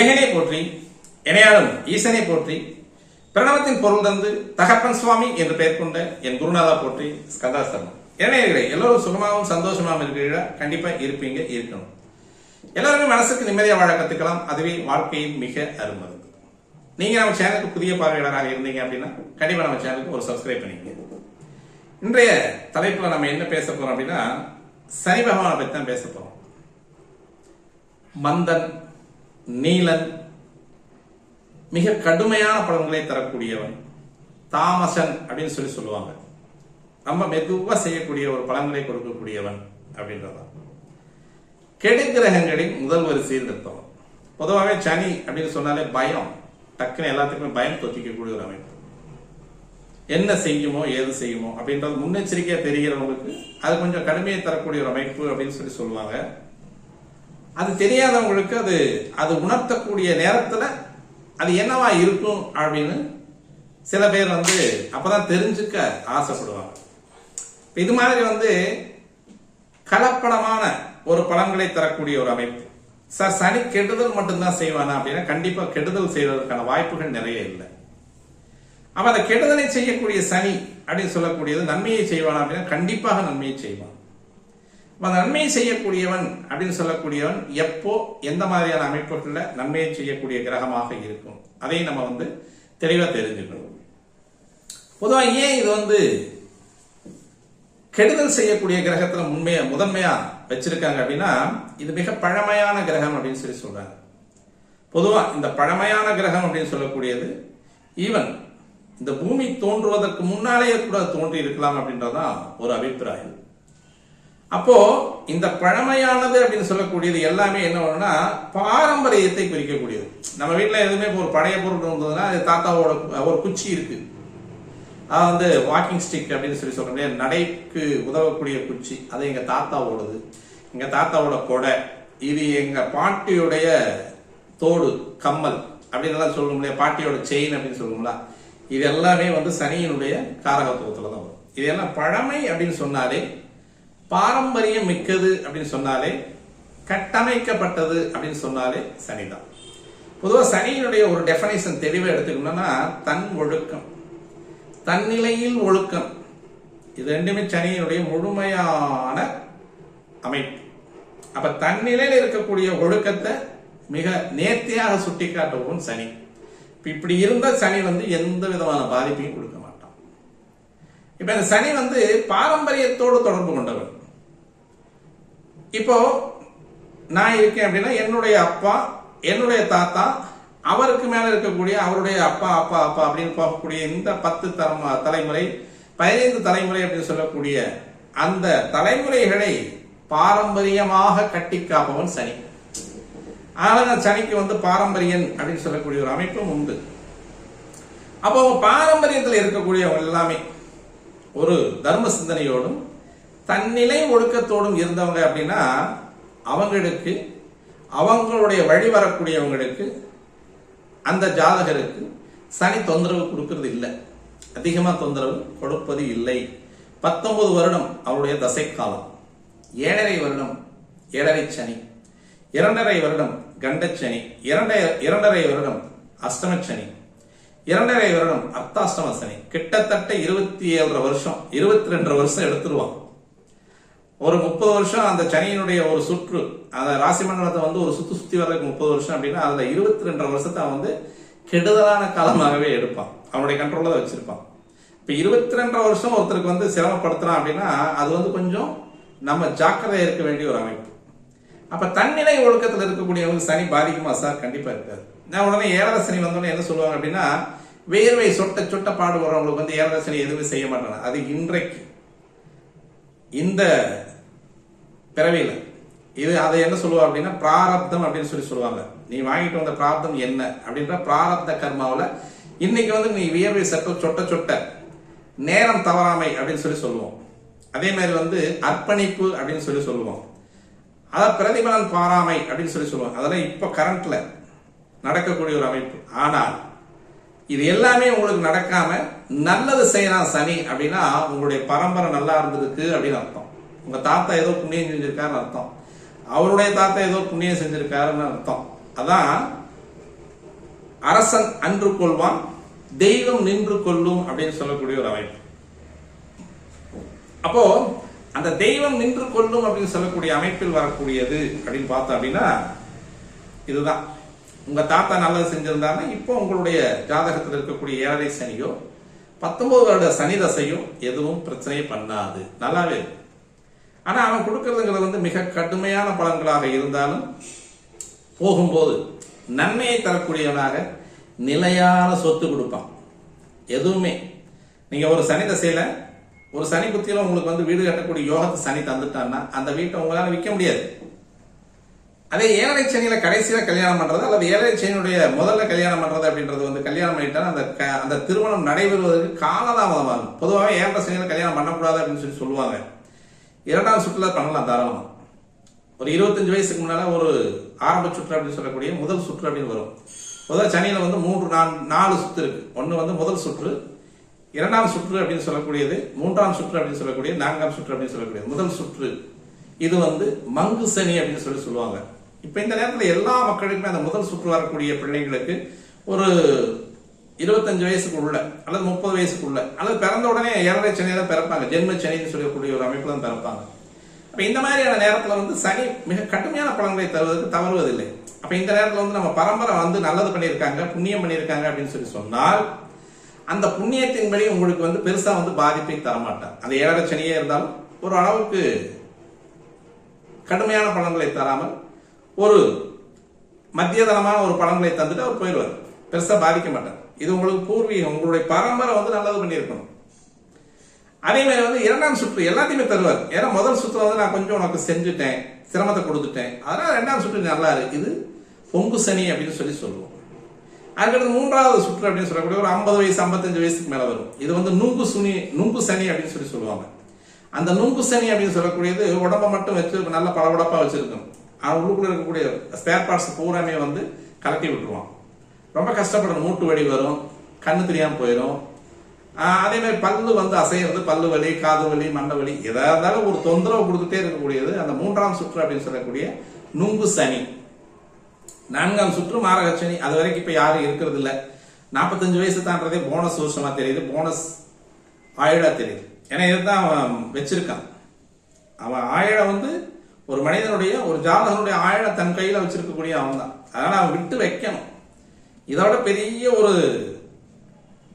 ஏகனே போற்றி இணையாளும் ஈசனை போற்றி பிரணவத்தின் பொருள் தந்து தகப்பன் சுவாமி என்று பெயர் கொண்ட என் குருநாதா போற்றி ஸ்கந்தாஸ்தமம். இணையர்களே எல்லோரும் சுகமாகவும் சந்தோஷமாகவும் இருக்கிறீர்களா? கண்டிப்பா இருப்பீங்க இருக்கணும். எல்லாருமே மனசுக்கு நிம்மதியாக வாழ கத்துக்கலாம். அதுவே வாழ்க்கையின் மிக அருமருந்து நீங்க நம்ம சேனலுக்கு புதிய பார்வையாளராக இருந்தீங்க அப்படின்னா கண்டிப்பா நம்ம சேனலுக்கு ஒரு சப்ஸ்கிரைப் பண்ணிக்கங்க. இன்றைய தலைப்புல நம்ம என்ன பேச போறோம் அப்படின்னா சனி பகவானை பற்றி தான் பேச போறோம். மந்தன் நீலன் மிக கடுமையான பலன்களை தரக்கூடியவன். தாமசன் அப்படின்னு சொல்லி சொல்லுவாங்க. ரொம்ப மெதுவாக செய்யக்கூடிய ஒரு பலன்களை கொடுக்கக்கூடியவன் அப்படின்றதான். கெடுகிரகங்களின் முதல் வரிசையில் சீர்திருத்தம் பொதுவாகவே சனி அப்படின்னு சொன்னாலே பயம். டக்குன்னு எல்லாத்துக்குமே பயம் தொத்திக்கக்கூடிய ஒரு அமைப்பு. என்ன செய்யுமோ ஏது செய்யுமோ அப்படின்றது முன்னெச்சரிக்கையாக தெரிகிறவங்களுக்கு அது கொஞ்சம் கடுமையை தரக்கூடிய ஒரு அமைப்பு அப்படின்னு சொல்லி சொல்லுவாங்க. அது தெரியாதவங்களுக்கு அது அது உணர்த்தக்கூடிய நேரத்தில் அது என்னவா இருக்கும் அப்படின்னு சில பேர் வந்து அப்பதான் தெரிஞ்சுக்க ஆசைப்படுவாங்க. இது மாதிரி வந்து கலப்படமான ஒரு பலன்களை தரக்கூடிய ஒரு அமைப்பு. சார் சனி கெடுதல் மட்டும்தான் செய்வானா அப்படின்னா கண்டிப்பா கெடுதல் செய்வதற்கான வாய்ப்புகள் நிறைய இல்லை. அவன் அந்த கெடுதலை செய்யக்கூடிய சனி அப்படின்னு சொல்லக்கூடியது நன்மையை செய்வானா அப்படின்னா கண்டிப்பாக நன்மையை செய்வான். நன்மையை செய்யக்கூடியவன் அப்படின்னு சொல்லக்கூடியவன் எப்போ எந்த மாதிரியான அமைப்புகளில் நன்மையை செய்யக்கூடிய கிரகமாக இருக்கும்? அதையும் நம்ம வந்து தெளிவாக தெரிஞ்சுக்கணும். பொதுவாக ஏன் இது வந்து கெடுதல் செய்யக்கூடிய கிரகத்தில் உண்மையா முதன்மையாக வச்சிருக்காங்க அப்படின்னா இது மிக பழமையான கிரகம் அப்படின்னு சொல்லி சொல்கிறாங்க பொதுவாக இந்த பழமையான கிரகம் அப்படின்னு சொல்லக்கூடியது ஈவன் இந்த பூமி தோன்றுவதற்கு முன்னாலேயே கூட தோன்றி இருக்கலாம் அப்படின்றதான் ஒரு அபிப்பிராயம். அப்போ இந்த பழமையானது அப்படின்னு சொல்லக்கூடியது எல்லாமே என்ன வரும்னா பாரம்பரியத்தை குறிக்கக்கூடியது. நம்ம வீட்டில் எதுவுமே ஒரு பழைய பொருள் இருந்ததுன்னா அது தாத்தாவோட ஒரு குச்சி இருக்கு. அது வந்து வாக்கிங் ஸ்டிக் அப்படின்னு சொல்லி சொல்றோம் நடைக்கு உதவக்கூடிய குச்சி. அது எங்க தாத்தாவோடது. எங்க தாத்தாவோட கொடை. இது எங்க பாட்டியுடைய தோடு கம்மல். அப்படின்னு எல்லாம் முடியாது இல்லையா? பாட்டியோட செயின் அப்படின்னு சொல்லுவோம்ல. இது எல்லாமே வந்து சனியினுடைய காரகத்துவத்தில் தான் வரும். இது எல்லாம் பழமை அப்படின்னு சொன்னாலே பாரம்பரியம் மிக்கது அப்படின்னு சொன்னாலே கட்டமைக்கப்பட்டது அப்படின்னு சொன்னாலே சனிதான். பொதுவாக சனியினுடைய ஒரு டெஃபனேஷன் தெளிவாக எடுத்துக்கணும்னா தன் ஒழுக்கம். தன்னிலையில் ஒழுக்கம். இது ரெண்டுமே சனியினுடைய முழுமையான அமைப்பு. அப்ப தன்னிலையில் இருக்கக்கூடிய ஒழுக்கத்தை மிக நேர்த்தியாக சுட்டிக்காட்டவும் சனி. இப்படி இருந்த சனி வந்து எந்த விதமான பாதிப்பையும் கொடுக்க மாட்டான். இப்ப இந்த சனி வந்து பாரம்பரியத்தோடு தொடர்பு கொண்டவன். இப்போ நான் இருக்கேன் அப்படின்னா என்னுடைய அப்பா என்னுடைய தாத்தா அவருக்கு மேல இருக்கக்கூடிய அவருடைய அப்பா அப்பா அப்பா அப்படின்னு போகக்கூடிய இந்த பத்து தரம் தலைமுறை பதினைந்து தலைமுறை அப்படின்னு சொல்லக்கூடிய அந்த தலைமுறைகளை பாரம்பரியமாக கட்டி காப்பவன் சனி. அதனால சனிக்கு வந்து பாரம்பரியன் அப்படின்னு சொல்லக்கூடிய ஒரு அமைப்பும் உண்டு. அப்போ பாரம்பரியத்தில் இருக்கக்கூடியவங்க எல்லாமே ஒரு தர்ம சிந்தனையோடும் தன்னிலை ஒழுக்கத்தோடும் இருந்தவங்க அப்படின்னா அவங்களுக்கு அவங்களுடைய வழி வரக்கூடியவங்களுக்கு அந்த ஜாதகருக்கு சனி தொந்தரவு கொடுக்கறது இல்லை. அதிகமாக தொந்தரவு கொடுப்பது இல்லை. பத்தொன்பது வருடம் அவருடைய தசை காலம் ஏழரை வருடம் ஏழரை சனி. இரண்டரை வருடம் கண்டச்சனி. இரண்டரை இரண்டரை வருடம் அஷ்டமச்சனி. இரண்டரை வருடம் அர்த்தாஷ்டம சனி. கிட்டத்தட்ட இருபத்தி ஏழரை வருஷம் இருபத்தி ரெண்டரை வருஷம் எடுத்துருவான். ஒரு முப்பது வருஷம் அந்த சனியினுடைய ஒரு சுற்று அந்த ராசி மண்டலத்தை வந்து ஒரு சுத்து சுத்தி வர்றதுக்கு முப்பது வருஷம் அப்படின்னா அதுல இருபத்தி ரெண்டரை வருஷத்தை அவன் வந்து கெடுதலான காலமாகவே எடுப்பான். அவனுடைய கண்ட்ரோல தான் வச்சிருப்பான். இப்ப இருபத்தி ரெண்டரை வருஷம் ஒருத்தருக்கு வந்து சிரமப்படுத்துறான் அப்படின்னா அது வந்து கொஞ்சம் நம்ம ஜாக்கிரதையா இருக்க வேண்டிய ஒரு அமைப்பு. அப்ப தன்னிலை ஒழுக்கத்தில் இருக்கக்கூடியவங்களுக்கு சனி பாதிக்குமா? சார் கண்டிப்பா இருக்காது. நான் உடனே ஏழரை சனி வந்தோடனே என்ன சொல்லுவாங்க அப்படின்னா வேர்வை சொட்ட சொட்ட பாடுபடுறவங்களுக்கு வந்து ஏழரை சனி எதுவுமே செய்ய மாட்டாங்க. அது இன்றைக்கு. இந்த பிறவியில். இது அதை என்ன சொல்லுவோம் அப்படின்னா பிராரப்தம் அப்படின்னு சொல்லி சொல்லுவாங்க. நீ வாங்கிட்டு வந்த பிராப்தம் என்ன? அப்படின்ற பிராரப்த கர்மாவில் இன்னைக்கு வந்து நீ வியர்வை சட்ட சொட்ட சொட்ட நேரம் தவறாமை அப்படின்னு சொல்லி சொல்லுவோம். அதே மாதிரி வந்து அர்ப்பணிப்பு அப்படின்னு சொல்லி சொல்லுவோம். அதான் பிரதிபலன் பாராமை அப்படின்னு சொல்லி சொல்லுவோம். அதெல்லாம் இப்போ கரண்ட்ல நடக்கக்கூடிய ஒரு அமைப்பு. ஆனால் இது எல்லாமே உங்களுக்கு நடக்காம நல்லது செய்யலாம் சனி அப்படின்னா உங்களுடைய பரம்பரை நல்லா இருந்திருக்கு அப்படின்னு அர்த்தம். உங்க தாத்தா ஏதோ புண்ணியம் செஞ்சுருக்காருன்னு அர்த்தம். அவருடைய தாத்தா ஏதோ புண்ணியம் செஞ்சிருக்காருன்னு அர்த்தம். அதான் அரசன் அன்று கொள்வான் தெய்வம் நின்று கொள்ளும் அப்படின்னு சொல்லக்கூடிய ஒரு அமைப்பு. அப்போ அந்த தெய்வம் நின்று கொள்ளும் அப்படின்னு சொல்லக்கூடிய அமைப்பில் வரக்கூடியது அப்படின்னு பார்த்தோம் அப்படின்னா இதுதான். உங்க தாத்தா நல்லது செஞ்சிருந்தாருன்னா இப்போ உங்களுடைய ஜாதகத்தில் இருக்கக்கூடிய ஏழரை சனியோ பத்தொன்பது வருட சனி தசையோ எதுவும் பிரச்சனையை பண்ணாது. நல்லாவே இருக்கும். ஆனால் அவன் கொடுக்கறதுங்கிறது வந்து மிக கடுமையான பலன்களாக இருந்தாலும் போகும்போது நன்மையை தரக்கூடியவனாக நிலையான சொத்து கொடுப்பான். எதுவுமே. நீங்கள் ஒரு சனி தசையில் ஒரு சனி புத்தியில் உங்களுக்கு வந்து வீடு கட்டக்கூடிய யோகத்தை சனி தந்துட்டான்னா அந்த வீட்டை உங்களால் விற்க முடியாது. அதே ஏழரை சனியில் கடைசியில் கல்யாணம் பண்ணுறது அல்லது ஏழரை சனியுடைய முதல்ல கல்யாணம் பண்ணுறது அப்படின்றது வந்து கல்யாணம் பண்ணிட்டா அந்த க- அந்த திருமணம் நடைபெறுவதற்கு காலதாமதமாகும். பொதுவாக ஏழரை சனியில் கல்யாணம் பண்ணக்கூடாது அப்படின்னு சொல்லி சொல்லுவாங்க. இரண்டாம் சுற்றுல பண்ணலாம் தாராளமா. ஒரு இருபத்தஞ்சு வயசுக்கு முன்னால ஒரு ஆரம்ப சுற்று அப்படின்னு சொல்லக்கூடிய முதல் சுற்று அப்படின்னு வரும். முதல் சனியில வந்து மூன்று நா- நாலு சுற்று இருக்கு. ஒன்று வந்து முதல் சுற்று இரண்டாம் சுற்று அப்படின்னு சொல்லக்கூடியது மூன்றாம் சுற்று அப்படின்னு சொல்லக்கூடிய நான்காம் சுற்று அப்படின்னு சொல்லக்கூடியது முதல் சுற்று. இது வந்து மங்கு சனி அப்படின்னு சொல்லி சொல்லுவாங்க. இப்ப இந்த நேரத்தில் எல்லா மக்களுக்குமே அந்த முதல் சுற்று வரக்கூடிய பிள்ளைங்களுக்கு ஒரு இருபத்தஞ்சு வயசுக்குள்ள அல்லது முப்பது வயசுக்குள்ள அல்லது பிறந்த உடனே ஏழரை சனியில தான் பிறப்பாங்க. ஜென்ம சனின்னு சொல்லக்கூடிய ஒரு அமைப்பு தான் பிறப்பாங்க. அப்ப இந்த மாதிரியான நேரத்துல வந்து சனி மிக கடுமையான பலன்களை தருவதற்கு தவறுவதில்லை. அப்ப இந்த நேரத்துல வந்து நம்ம பரம்பரை வந்து நல்லது பண்ணியிருக்காங்க புண்ணியம் பண்ணியிருக்காங்க அப்படின்னு சொல்லி சொன்னால் அந்த புண்ணியத்தின்படி உங்களுக்கு வந்து பெருசா வந்து பாதிப்பை தரமாட்டார். அந்த ஏழரை சனியே இருந்தாலும் ஒரு அளவுக்கு கடுமையான பலன்களை தராமல் ஒரு மத்தியதனமான ஒரு பலன்களை தந்துட்டு அவர் போயிடுவார். பெருசா பாதிக்க மாட்டார். இது உங்களுக்கு பூர்வீகம் உங்களுடைய பரம்பரை வந்து நல்லது பண்ணியிருக்கணும். அதே மாதிரி வந்து இரண்டாம் சுற்று எல்லாத்தையுமே தருவார். ஏன்னா முதல் சுற்றுல வந்து நான் கொஞ்சம் உனக்கு செஞ்சுட்டேன் சிரமத்தை கொடுத்துட்டேன். அதனால ரெண்டாம் சுற்று நல்லா இருக்கு இது பொங்கு சனி அப்படின்னு சொல்லி சொல்லுவோம். அதுக்கடுத்து மூன்றாவது சுற்று அப்படின்னு சொல்லக்கூடிய ஒரு ஐம்பது வயசு ஐம்பத்தஞ்சு வயசுக்கு மேல வரும். இது வந்து நுங்கு சுனி நுங்கு சனி அப்படின்னு சொல்லி சொல்லுவாங்க. அந்த நுங்கு சனி அப்படின்னு சொல்லக்கூடியது உடம்பை மட்டும் வச்சு நல்ல பளபளப்பா வச்சிருக்கும் அவன் உள்ளுக்குள்ள இருக்கக்கூடிய ஸ்பேர் பார்ட்ஸ் பூராமே வந்து கலட்டி விட்டுருவான். ரொம்ப கஷ்டப்படணும் மூட்டு வலி வரும் கண்ணு தெரியாமல் போயிடும் அதே மாதிரி பல்லு வந்து அசைகிறது பல்லு வலி காது வலி மண்ட வலி எதா இருந்தாலும் ஒரு தொந்தரவு கொடுத்துட்டே இருக்கக்கூடியது. அந்த மூன்றாம் சுற்று அப்படின்னு சொல்லக்கூடிய நுங்கு சனி. நான்காம் சுற்று மாரக சனி. அது வரைக்கும் இப்போ யாரும் இருக்கிறது இல்லை. நாற்பத்தஞ்சு வயசு தான்றதே போனஸ் வருஷமாக தெரியுது. போனஸ் ஆயுளா தெரியுது. ஏன்னா இதுதான் அவன் வச்சிருக்கான். அவன் ஆயுள வந்து ஒரு மனிதனுடைய ஒரு ஜாதகனுடைய ஆயுள தன் கையில் வச்சிருக்கக்கூடிய அவன் தான் அதனால் அவன் விட்டு வைக்கணும். இதோட பெரிய ஒரு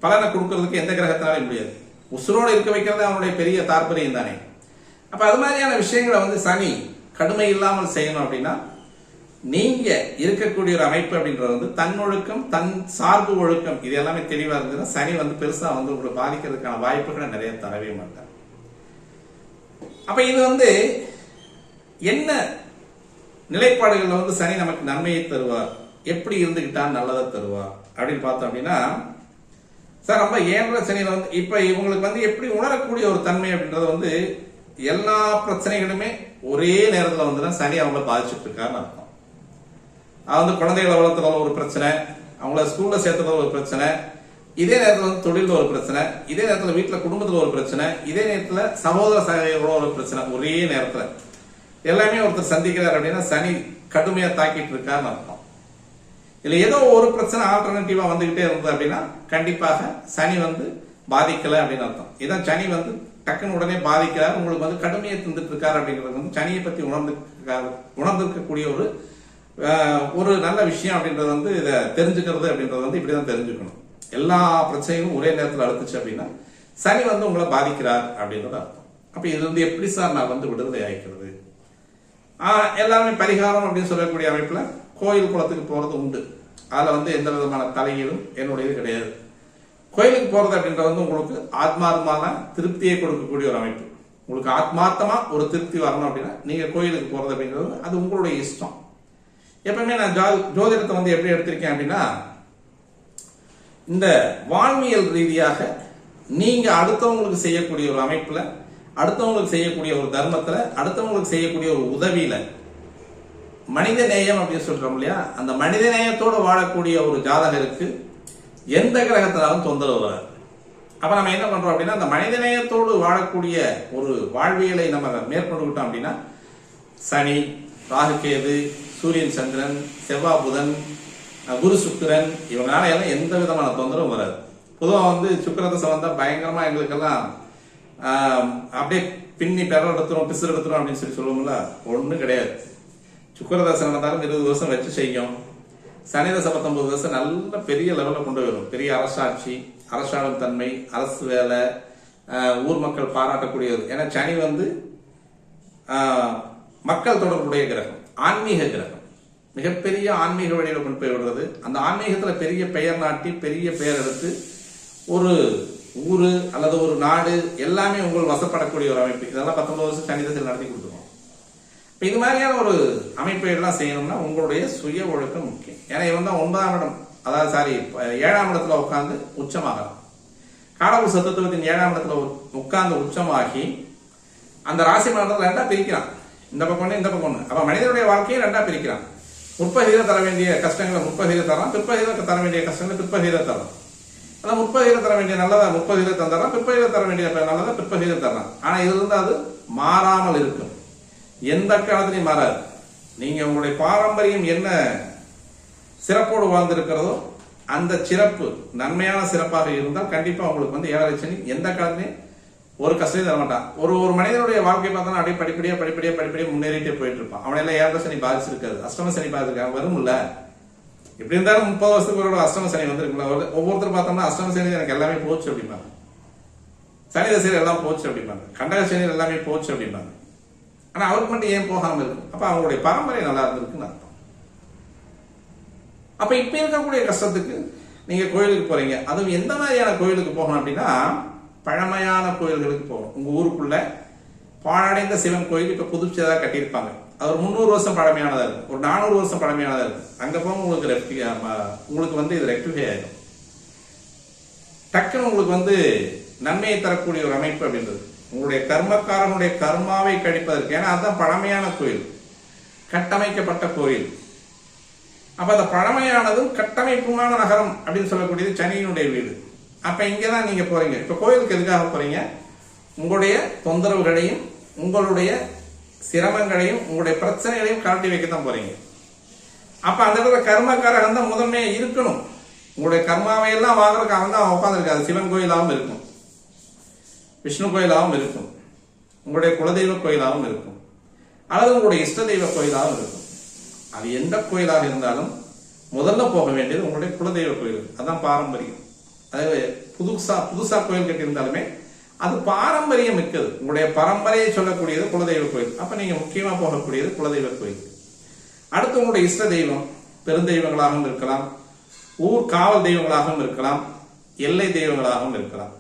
பலனை கொடுக்கறதுக்கு எந்த கிரகத்தினாலும் முடியாது. உசுரோடு இருக்க வைக்கிறது அவனுடைய பெரிய தாற்பயம் தானே. அப்போ அது மாதிரியான விஷயங்களை வந்து சனி கடுமை இல்லாமல் செய்யணும் அப்படின்னா நீங்க இருக்கக்கூடிய ஒரு அமைப்பு அப்படின்றது வந்து தன் ஒழுக்கம் தன் சார்பு ஒழுக்கம் இது எல்லாமே தெளிவாக இருந்ததுன்னா சனி வந்து பெருசாக வந்து உங்களை பாதிக்கிறதுக்கான வாய்ப்புகளை நிறைய தரவே மாட்டார். அப்போ இது வந்து என்ன நிலைப்பாடுகளில் வந்து சனி நமக்கு நன்மையை தருவார்? எப்படி இருந்துகிட்டா நல்லதை தருவா? அப்படின்னு பார்த்தோம் அப்படின்னா சார் ரொம்ப ஏழரை சனியில வந்து இப்ப இவங்களுக்கு வந்து எப்படி உணரக்கூடிய ஒரு தன்மை அப்படின்றது வந்து எல்லா பிரச்சனைகளுமே ஒரே நேரத்தில் வந்து சனி அவங்கள பாதிச்சுட்டு இருக்காருன்னு அர்த்தம். அது வந்து குழந்தைகளை வளர்த்துறதுல ஒரு பிரச்சனை அவங்கள ஸ்கூல்ல சேர்த்துறதுல ஒரு பிரச்சனை இதே நேரத்தில் வந்து தொழில ஒரு பிரச்சனை இதே நேரத்தில் வீட்டில் குடும்பத்தில் ஒரு பிரச்சனை இதே நேரத்தில் சகோதர சகோதரோட ஒரு பிரச்சனை ஒரே நேரத்தில். எல்லாமே ஒருத்தர் சந்திக்கிறார் அப்படின்னா சனி கடுமையாக தாக்கிட்டு இருக்காருன்னு அர்த்தம். இல்லை ஏதோ ஒரு பிரச்சனை ஆல்டர்னேட்டிவா வந்துகிட்டே இருந்தது அப்படின்னா கண்டிப்பாக சனி வந்து பாதிக்கல அப்படின்னு அர்த்தம். இதான் சனி வந்து டக்குன்னு உடனே பாதிக்கிறார் உங்களுக்கு வந்து கடுமையை தந்துட்டு இருக்காரு அப்படிங்கிறது வந்து சனியை பத்தி உணர்ந்து உணர்ந்திருக்கக்கூடிய ஒரு ஒரு நல்ல விஷயம் அப்படின்றது வந்து இதை தெரிஞ்சுக்கிறது அப்படின்றது வந்து இப்படிதான் தெரிஞ்சுக்கணும். எல்லா பிரச்சனையும் ஒரே நேரத்தில் அழுத்துச்சு அப்படின்னா சனி வந்து உங்களை பாதிக்கிறார் அப்படின்றது அர்த்தம். அப்ப இது வந்து எப்படி சார் நான் வந்து விடுதலை ஆயிக்கிறது? எல்லாருமே பரிகாரம் அப்படின்னு சொல்லக்கூடிய அமைப்புல கோயில் குளத்துக்கு போகிறது உண்டு. அதில் வந்து எந்த விதமான தலையீடும் என்னுடையது கிடையாது. கோயிலுக்கு போகிறது அப்படின்றது வந்து உங்களுக்கு ஆத்மார்த்தமான திருப்தியை கொடுக்கக்கூடிய ஒரு அமைப்பு. உங்களுக்கு ஆத்மார்த்தமாக ஒரு திருப்தி வரணும் அப்படின்னா நீங்கள் கோயிலுக்கு போகிறது அப்படின்றது அது உங்களுடைய இஷ்டம். எப்பவுமே நான் ஜோ- ஜோதிடத்தை வந்து எப்படி எடுத்திருக்கேன் அப்படின்னா இந்த வான்மியல் ரீதியாக நீங்கள் அடுத்தவங்களுக்கு செய்யக்கூடிய ஒரு அமைப்பில் அடுத்தவங்களுக்கு செய்யக்கூடிய ஒரு தர்மத்தில் அடுத்தவங்களுக்கு செய்யக்கூடிய ஒரு உதவியில் மனித நேயம் அப்படின்னு சொல்றோம் இல்லையா? அந்த மனித நேயத்தோடு வாழக்கூடிய ஒரு ஜாதகருக்கு எந்த கிரகத்தினாலும் தொந்தரவு வராது. அப்ப நம்ம என்ன பண்றோம் அப்படின்னா அந்த மனித நேயத்தோடு வாழக்கூடிய ஒரு வாழ்வியலை நம்ம மேற்கொண்டுகிட்டோம் அப்படின்னா சனி ராகுகேது சூரியன் சந்திரன் செவ்வாய் புதன் குரு சுக்கிரன் இவங்களால எல்லாம் எந்த விதமான தொந்தரவும் வராது. பொதுவாக வந்து சுக்கிரத்தை வந்தா பயங்கரமா எங்களுக்கெல்லாம் அப்படியே பின்னி பெற எடுத்துரும் பிசுறு எடுத்துரும் அப்படின்னு சொல்லி சொல்லுவோம்ல ஒன்றும் கிடையாது. சுக்கரதாசன் நடந்தாலும் இருபது வருஷம் வச்சு செய்யும். சனி பத்தொன்பது வருஷம் நல்ல பெரிய லெவலில் கொண்டு வரும். பெரிய அரசாட்சி அரசாளும் தன்மை அரசு வேலை ஊர் மக்கள் பாராட்டக்கூடியது. ஏன்னா சனி வந்து மக்கள் தொடர்புடைய கிரகம் ஆன்மீக கிரகம். மிகப்பெரிய ஆன்மீக வழியில் கொண்டு போய் விடுறது. அந்த ஆன்மீகத்தில் பெரிய பெயர் நாட்டி பெரிய பெயர் எடுத்து ஒரு ஊர் அல்லது ஒரு நாடு எல்லாமே உங்கள் வசப்படக்கூடிய ஒரு அமைப்பு. இதெல்லாம் பத்தொன்பது வருஷம் சனிதத்தில் நடத்தி கொடுத்துருவோம். இப்போ இது மாதிரியான ஒரு அமைப்பை எல்லாம் செய்யணும்னா உங்களுடைய சுய ஒழுக்கம் முக்கியம். ஏன்னா இவன் தான் ஒன்பதாம் இடம். அதாவது சாரி ஏழாம் இடத்துல உட்காந்து உச்சமாகலாம். காடவு சத்துவத்தின் ஏழாம் இடத்துல உட்கார்ந்து உச்சமாகி அந்த ராசி மண்டலத்தை ரெண்டா பிரிக்கிறான். இந்த பக்கம் ஒன்று இந்த பக்கம் ஒன்று அப்போ மனிதனுடைய வாழ்க்கையை ரெண்டா பிரிக்கிறான். முற்பகுதியில தர வேண்டிய கஷ்டங்களை முற்பகுதியில தரான் பிற்பகுதியில தர வேண்டிய கஷ்டங்களை பிற்பகுதியில தரான் அதான் முற்பகுதியில தர வேண்டிய நல்லதா முற்பகுதியில தந்துடுறான் பிற்பகுதியில தர வேண்டிய நல்லதா பிற்பகுதியில தர்றான். ஆனால் இது இருந்தால் அது மாறாமல் இருக்கும். எந்த காலத்திலையும் மாறாது. நீங்க உங்களுடைய பாரம்பரியம் என்ன சிறப்போடு வாழ்ந்திருக்கிறதோ அந்த சிறப்பு நன்மையான சிறப்பாக இருந்தால் கண்டிப்பா உங்களுக்கு வந்து ஏவரட்சணி எந்த காலத்திலையும் ஒரு கஷ்டத்தையும் தர மாட்டான். ஒரு ஒரு மனிதனுடைய வாழ்க்கை பார்த்தோன்னா அப்படியே படிப்படியா படிப்படியா படிப்படியா முன்னேறிட்டே போயிட்டு இருப்பான். அவனெல்லாம் ஏழரை சனி பாதிச்சிருக்காது. அஷ்டம சனி பாதிச்சிருக்காங்க இல்லை எப்படி இருந்தாலும் முப்பது வருஷத்துக்கு ஒரு அஷ்டம சனி வந்திருக்குல்ல ஒவ்வொருத்தர் பார்த்தோம்னா அஷ்டம சனி எனக்கு எல்லாமே போச்சு அப்படிம்பாங்க. சனி தசையில் எல்லாம் போச்சு அப்படிம்பாங்க. கண்டக சனி எல்லாமே போச்சு அப்படிம்பாங்க. ஆனா அவருக்கு மட்டும் ஏன் போகாம இருக்கு அப்ப அவங்களுடைய பரம்பரை நல்லா இருந்திருக்குன்னு அர்த்தம். அப்ப இப்ப இருக்கக்கூடிய கஷ்டத்துக்கு நீங்க கோயிலுக்கு போறீங்க. அதுவும் எந்த மாதிரியான கோயிலுக்கு போகணும் அப்படின்னா பழமையான கோயில்களுக்கு போகணும். உங்க ஊருக்குள்ள பாழடைந்த சிவன் கோயில் இப்ப புதுச்சதா கட்டியிருப்பாங்க. அது ஒரு முந்நூறு வருஷம் பழமையானதா இருக்கும் ஒரு நானூறு வருஷம் பழமையானதா இருக்கும் அங்க போக உங்களுக்கு ரெக்டி உங்களுக்கு வந்து இது ரெக்டிஃபை ஆயிடும். டக்குன்னு உங்களுக்கு வந்து நன்மையை தரக்கூடிய ஒரு அமைப்பு அப்படின்றது. உங்களுடைய கர்மக்காரனுடைய கர்மாவை கழிப்பதற்கு ஏன்னா அதுதான் பழமையான கோயில். கட்டமைக்கப்பட்ட கோயில். அப்ப அந்த பழமையானதும் கட்டமைப்புமான நகரம் அப்படின்னு சொல்லக்கூடியது சனியினுடைய வீடு. அப்ப இங்கதான் நீங்க போறீங்க. இப்ப கோயிலுக்கு எதுக்காக போறீங்க? உங்களுடைய தொந்தரவுகளையும் உங்களுடைய சிரமங்களையும் உங்களுடைய பிரச்சனைகளையும் காட்டி வைக்கத்தான் போறீங்க. அப்ப அந்த இடத்துல கர்மக்காரகம் தான் முதன்மையா இருக்கணும். உங்களுடைய கர்மாவையெல்லாம் வாங்குறதுக்கு அவன் தான் உட்காந்துருக்காது சிவன் கோயிலாகவும் இருக்கும். விஷ்ணு கோயிலாகவும் இருக்கும். உங்களுடைய குலதெய்வ கோயிலாகவும் இருக்கும். அல்லது உங்களுடைய இஷ்ட தெய்வ கோயிலாகவும் இருக்கும். அது எந்த கோயிலாக இருந்தாலும் முதல்ல போக வேண்டியது உங்களுடைய குலதெய்வ கோயில். அதான் பாரம்பரியம். அதாவது புதுசா புதுசா கோயில் கட்டியிருந்தாலுமே அது பாரம்பரியம் மிக்கது. உங்களுடைய பரம்பரையை சொல்லக்கூடியது குலதெய்வ கோயில். அப்ப நீங்க முக்கியமா போகக்கூடியது குலதெய்வ கோயில். அடுத்து உங்களுடைய இஷ்ட தெய்வம் பெருந்தெய்வங்களாகவும் இருக்கலாம். ஊர் காவல் தெய்வங்களாகவும் இருக்கலாம். எல்லை தெய்வங்களாகவும் இருக்கலாம்.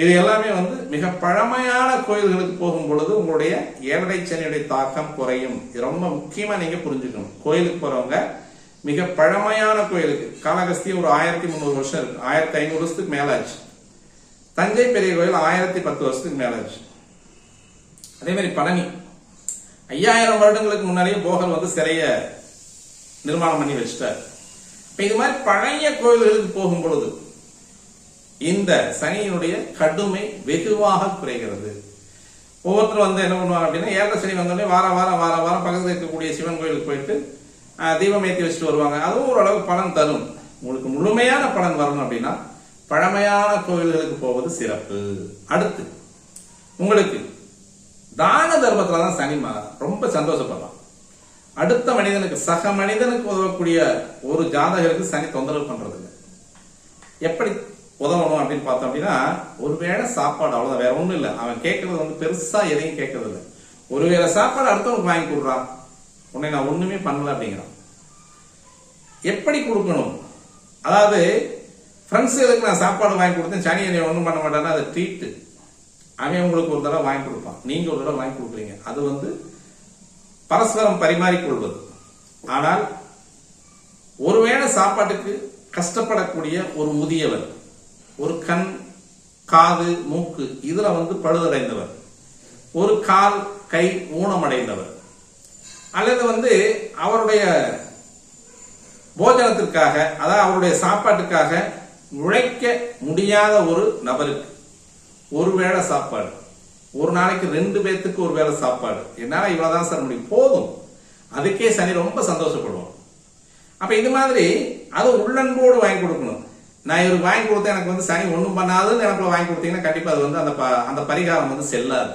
இது எல்லாமே வந்து மிக பழமையான கோயில்களுக்கு போகும் பொழுது உங்களுடைய ஏழரை சனியுடைய தாக்கம் குறையும். இது ரொம்ப முக்கியமா நீங்க புரிஞ்சுக்கணும். கோயிலுக்கு போறவங்க மிக பழமையான கோயிலுக்கு காலகஸ்தி ஒரு ஆயிரத்தி முந்நூறு வருஷம் இருக்கு. ஆயிரத்தி ஐநூறு வருஷத்துக்கு மேலாச்சு. தஞ்சை பெரிய கோயில் ஆயிரத்தி பத்து வருஷத்துக்கு மேலாச்சு. அதே மாதிரி பழனி. ஐயாயிரம் வருடங்களுக்கு முன்னாடியே போகல் வந்து சிறைய நிர்மாணம் பண்ணி வச்சிட்டார். இப்ப இது மாதிரி பழைய கோயில்களுக்கு போகும் பொழுது இந்த சனியினுடைய கடுமை வெகுவாக குறைகிறது. ஒவ்வொருத்தரும் வந்து என்ன பண்ணுவாங்க அப்படின்னா ஏழரை சனி வந்தோடனே வார வாரம் வார வாரம் பக்கத்தில் இருக்கக்கூடிய சிவன் கோயிலுக்கு போயிட்டு தீபம் ஏற்றி வச்சுட்டு வருவாங்க. அதுவும் ஓரளவு பலன் தரும். உங்களுக்கு முழுமையான பலன் வரணும் அப்படின்னா பழமையான கோயில்களுக்கு போவது சிறப்பு. அடுத்து உங்களுக்கு தான தர்மத்தில் தான் சனி மா- ரொம்ப சந்தோஷப்படலாம் அடுத்த மனிதனுக்கு சக மனிதனுக்கு உதவக்கூடிய ஒரு ஜாதகருக்கு சனி தொந்தரவு பண்றது இல்லை எப்படி உதவணும் அப்படின்னு பார்த்தோம் அப்படின்னா ஒருவேளை சாப்பாடு அவ்வளோதான் வேற ஒன்றும் இல்லை. அவன் கேட்கறது வந்து பெருசா எதையும் கேட்கறது இல்லை. ஒருவேளை சாப்பாடு அடுத்தவனுக்கு வாங்கி கொடுறான் உன்னை நான் ஒண்ணுமே பண்ணல அப்படிங்கிறான். எப்படி கொடுக்கணும்? அதாவது ஃப்ரெண்ட்ஸுகளுக்கு நான் சாப்பாடு வாங்கி கொடுத்தேன். சனி என்னை ஒன்றும் பண்ண மாட்டானா அது ட்ரீட்டு அவன் உங்களுக்கு ஒரு தடவை வாங்கி கொடுப்பான். நீங்க ஒரு தடவை வாங்கி கொடுக்குறீங்க. அது வந்து பரஸ்பரம் பரிமாறிக்கொள்வது. ஆனால் ஒருவேளை சாப்பாட்டுக்கு கஷ்டப்படக்கூடிய ஒரு முதியவர் ஒரு கண் காது மூக்கு இதுல வந்து பழுதடைந்தவர். ஒரு கால் கை ஊனமடைந்தவர். அல்லது வந்து அவருடைய போஜனத்திற்காக அதாவது அவருடைய சாப்பாட்டுக்காக உழைக்க முடியாத ஒரு நபருக்கு ஒரு வேளை சாப்பாடு. ஒரு நாளைக்கு ரெண்டு பேர்த்துக்கு ஒரு வேளை சாப்பாடு. என்னால் இவ்வளோதான் சார் முடியும். போதும். அதுக்கே சனி ரொம்ப சந்தோஷப்படுவோம் அப்போ இது மாதிரி அது உள்ளன்போடு வாங்கி கொடுக்கணும். நான் இவருக்கு வாங்கி கொடுத்தேன் எனக்கு வந்து சனி ஒன்றும் பண்ணாதுன்னு எனக்கு வாங்கி கொடுத்தீங்கன்னா கண்டிப்பாக அது வந்து அந்த ப- அந்த பரிகாரம் வந்து செல்லாது.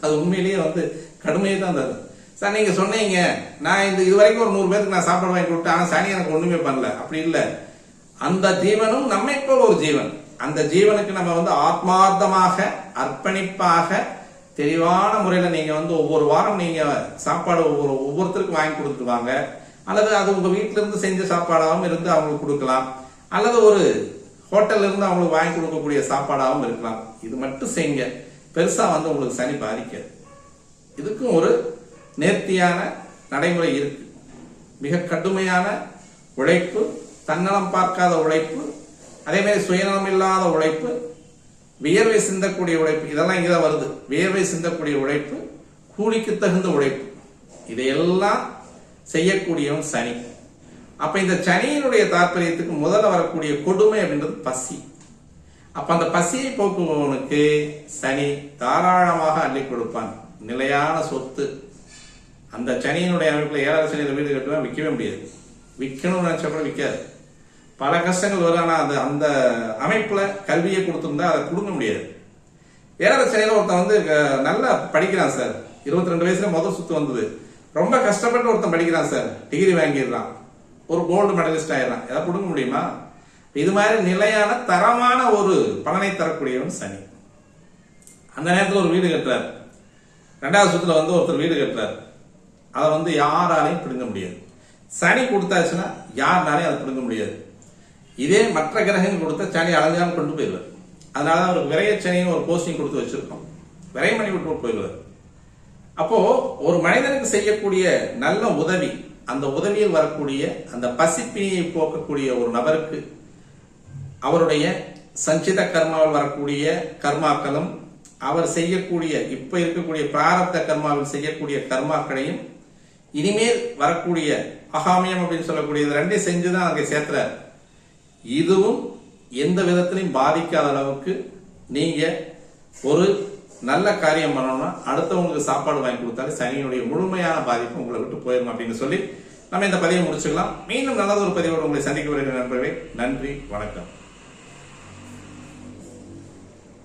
அது உண்மையிலேயே வந்து கடுமையை தான் தரும் சார் நீங்கள் சொன்னீங்க நான் இந்த இது வரைக்கும் ஒரு நூறு பேருக்கு நான் சாப்பாடு வாங்கி கொடுத்தேன் ஆனால் சனி எனக்கு ஒன்றுமே பண்ணல. அப்படி இல்லை. அந்த ஜீவனும் நம்மை போல் ஒரு ஜீவன். அந்த ஜீவனுக்கு நம்ம வந்து ஆத்மார்த்தமாக அர்ப்பணிப்பாக தெளிவான முறையில் நீங்கள் வந்து ஒவ்வொரு வாரம் நீங்கள் சாப்பாடு ஒவ்வொரு ஒவ்வொருத்தருக்கும் வாங்கி கொடுத்துருவாங்க அல்லது அது உங்கள் வீட்டிலேருந்து செஞ்ச சாப்பாடாகவும் இருந்து அவங்களுக்கு கொடுக்கலாம். அல்லது ஒரு ஹோட்டல்ல இருந்து அவங்களுக்கு வாங்கி கொடுக்கக்கூடிய சாப்பாடாகவும் இருக்கலாம். இது மட்டும் செய்யுங்க. பெருசா வந்து உங்களுக்கு சனி பாதிக்காது. இதுக்கும் ஒரு நேர்த்தியான நடைமுறை இருக்கு. மிக கடுமையான உழைப்பு தன்னலம் பார்க்காத உழைப்பு அதே மாதிரி சுயநலம் இல்லாத உழைப்பு வியர்வை சிந்தக்கூடிய உழைப்பு இதெல்லாம் இங்கே தான் வருது. வியர்வை சிந்தக்கூடிய உழைப்பு கூலிக்கு தகுந்த உழைப்பு. இதையெல்லாம் செய்யக்கூடியவன் சனி. அப்ப இந்த சனியினுடைய தாற்பயத்துக்கு முதல்ல வரக்கூடிய கொடுமை அப்படின்றது பசி. அப்ப அந்த பசியை போக்குபவனுக்கு சனி தாராளமாக அள்ளி கொடுப்பான். நிலையான சொத்து. அந்த சனியினுடைய அமைப்புல ஏழரை சனியில வீடு கட்டுவா விற்கவே முடியாது. விற்கணும்னு நினைச்சா கூட விற்காது பல கஷ்டங்கள் வரும். ஆனால் அந்த அந்த அமைப்புல கல்வியை கொடுத்துருந்தா அதை கொடுக்க முடியாது. ஏழரை சனியில ஒருத்தன் வந்து க- நல்லா படிக்கிறான் சார். இருபத்தி ரெண்டு வயசுல முதல் சுத்து வந்தது. ரொம்ப கஷ்டப்பட்டு ஒருத்தன் படிக்கிறான் சார். டிகிரி வாங்கிடுறான். ஒரு கோல்டு மெடலிஸ்ட் ஆயிடுறான். எதை கொடுக்க முடியுமா? இது மாதிரி நிலையான தரமான ஒரு பலனை தரக்கூடியவன் சனி. அந்த நேரத்தில் ஒரு வீடு கட்டுறாரு. ரெண்டாவது சுத்துல வந்து ஒருத்தர் வீடு கட்டுறாரு. அதை வந்து யாராலையும் பிடுங்க முடியாது. சனி கொடுத்தாச்சுன்னா யாருனாலையும் அதை பிடுங்க முடியாது. இதே மற்ற கிரகங்கள் கொடுத்த சனி அழகாம கொண்டு போயிடுவார். அதனால தான் அவருக்கு விரைய சனின்னு ஒரு போஸ்டிங் கொடுத்து வச்சிருக்கோம். விரைய பண்ணி விட்டு போயிடுவார். அப்போ ஒரு மனிதனுக்கு செய்யக்கூடிய நல்ல உதவி அந்த உதவியில் வரக்கூடிய அந்த பசிப்பியை போக்கக்கூடிய ஒரு நபருக்கு அவருடைய சஞ்சித கர்மாவில் வரக்கூடிய கர்மாக்களும் அவர் செய்யக்கூடிய இப்ப இருக்கக்கூடிய பிராரப்த கர்மாவில் செய்யக்கூடிய கர்மாக்களையும் இனிமேல் வரக்கூடிய அகாமியம் அப்படின்னு சொல்லக்கூடிய இது ரெண்டையும் செஞ்சுதான் அங்கே சேர்த்துறாரு. இதுவும் எந்த விதத்திலையும் பாதிக்காத அளவுக்கு நீங்க ஒரு நல்ல காரியம் பண்ணணும்னா அடுத்தவங்களுக்கு சாப்பாடு வாங்கி கொடுத்தாலே சனியினுடைய முழுமையான பாதிப்பு உங்களை விட்டு போயிடும் அப்படின்னு சொல்லி நம்ம இந்த பதிவை முடிச்சுக்கலாம். மீண்டும் நல்லது ஒரு பதிவோடு உங்களை சந்திக்க வருகிற நண்பர்களே நன்றி வணக்கம்.